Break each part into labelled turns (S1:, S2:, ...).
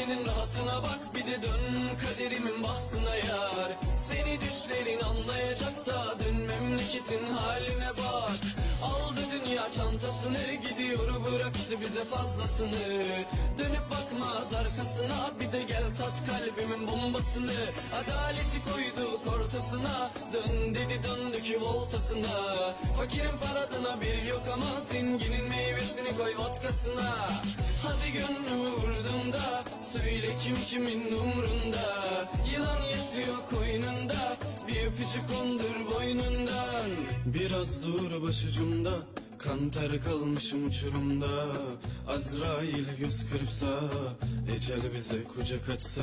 S1: gölgenin rahatına bak bir de dön kaderimin bahtına yar. Seni düşlerin anlayacak da dön memleketin haline bak. Aldı dünya çantasını gidiyor bıraktı bize fazlasını. Dönüp bakmaz arkasına bir de gel tat kalbimin bombasını. Adaleti koyduk ortasına dön dedi döndük voltasına Fakirin paradına bir yok ama zenginin meyvesini koy vodkasına. Hadi gönlümü vurdum da söyle kim kimin umrunda. Yılan yatıyor koynunda bir öpücük kondur boynundan. Biraz dur başucumda Kan ter kalmışım uçurumda. Azrail göz kırpsa Ecel bize kucak açsa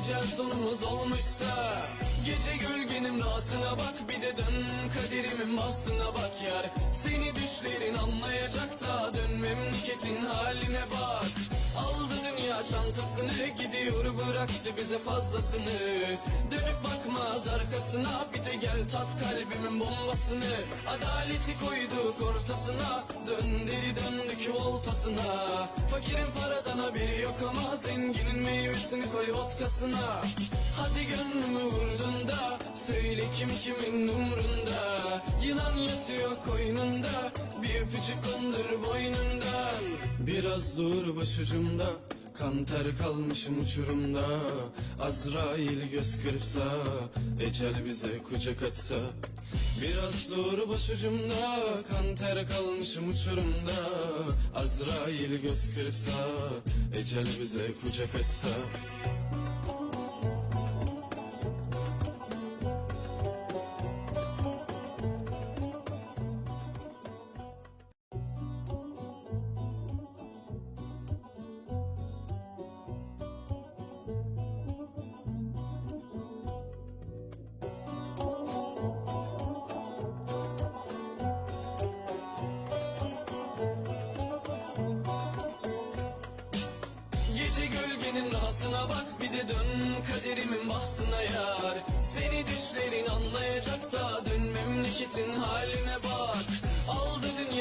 S1: Ecel sonumuz olmuşsa Gece gölgenin rahatına bak. Bir de dön kaderimin bahtına bak yar. Seni düşlerin anlayacak da Dön memleketin haline bak. Aldı dünya çantasını Gidiyor bıraktı bize fazlasını. Dönüp bakmaz arkasına Bir de gel tat kalbimin bombasını. Adaleti koyduk ortasına Dön deli döndük voltasına Fakirin paradan haberi yok ama Zenginin meyvesini koy vodkasına. Hadi gönlümü vurdun da Söyle kim kimin umrunda. Yılan yatıyor koynunda Bir öpücük kondur boynundan. Biraz dur başucumda Kan ter kalmışım uçurumda. Azrail göz kırpsa Ecel bize kucak açsa Biraz dur başucumda Kan ter kalmışım uçurumda. Azrail göz kırpsa Ecel bize kucak açsa rahatına bak bir de dön kaderimin bahtına yar. Seni düşlerin anlayacak da dön memleketin haline bak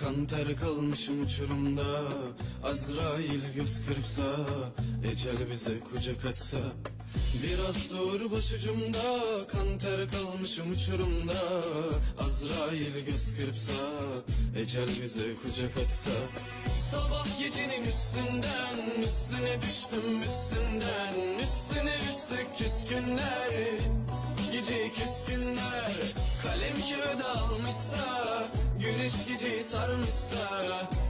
S1: Kan ter kalmışım uçurumda. Azrail göz kırpsa Ecel bize kucak açsa Biraz dur başucumda. Kan ter kalmışım uçurumda. Azrail göz kırpsa Ecel bize kucak açsa Sabah gecenin üstünden Üstüne düştüm üstünden. Üstüne üstlük küskünler Gece küskünler. Kalem kağıda almışsa Güneş geceyi sarmışsa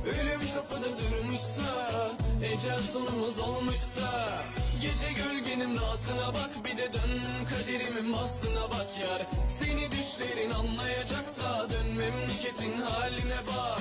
S1: Ölüm kapıda durmuşsa Ecel sonumuz olmuşsa Gece gölgenin rahatına bak Bir de dön kaderimin bahtına bak yar. Seni düşlerin anlayacak da Dön memleketin haline bak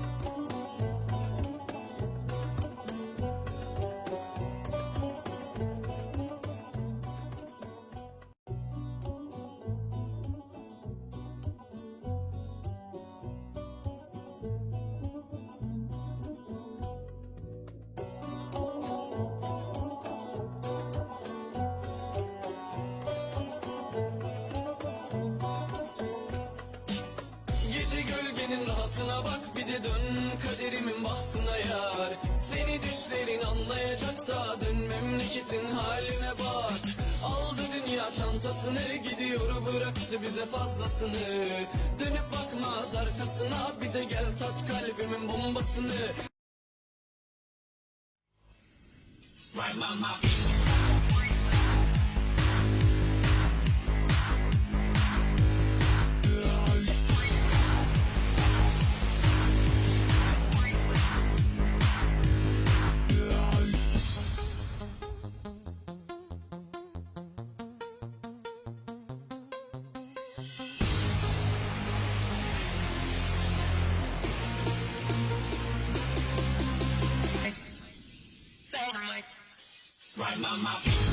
S1: gölgenin rahatına bak bir de dön kaderimin bahtına yar. Seni düşlerin anlayacak da dön memleketin haline bak. Aldı dünya çantasını gidiyor bıraktı bize fazlasını. Dönüp bakmaz arkasına bir de gel tat kalbimin bombasını.
S2: Right, my, my, my.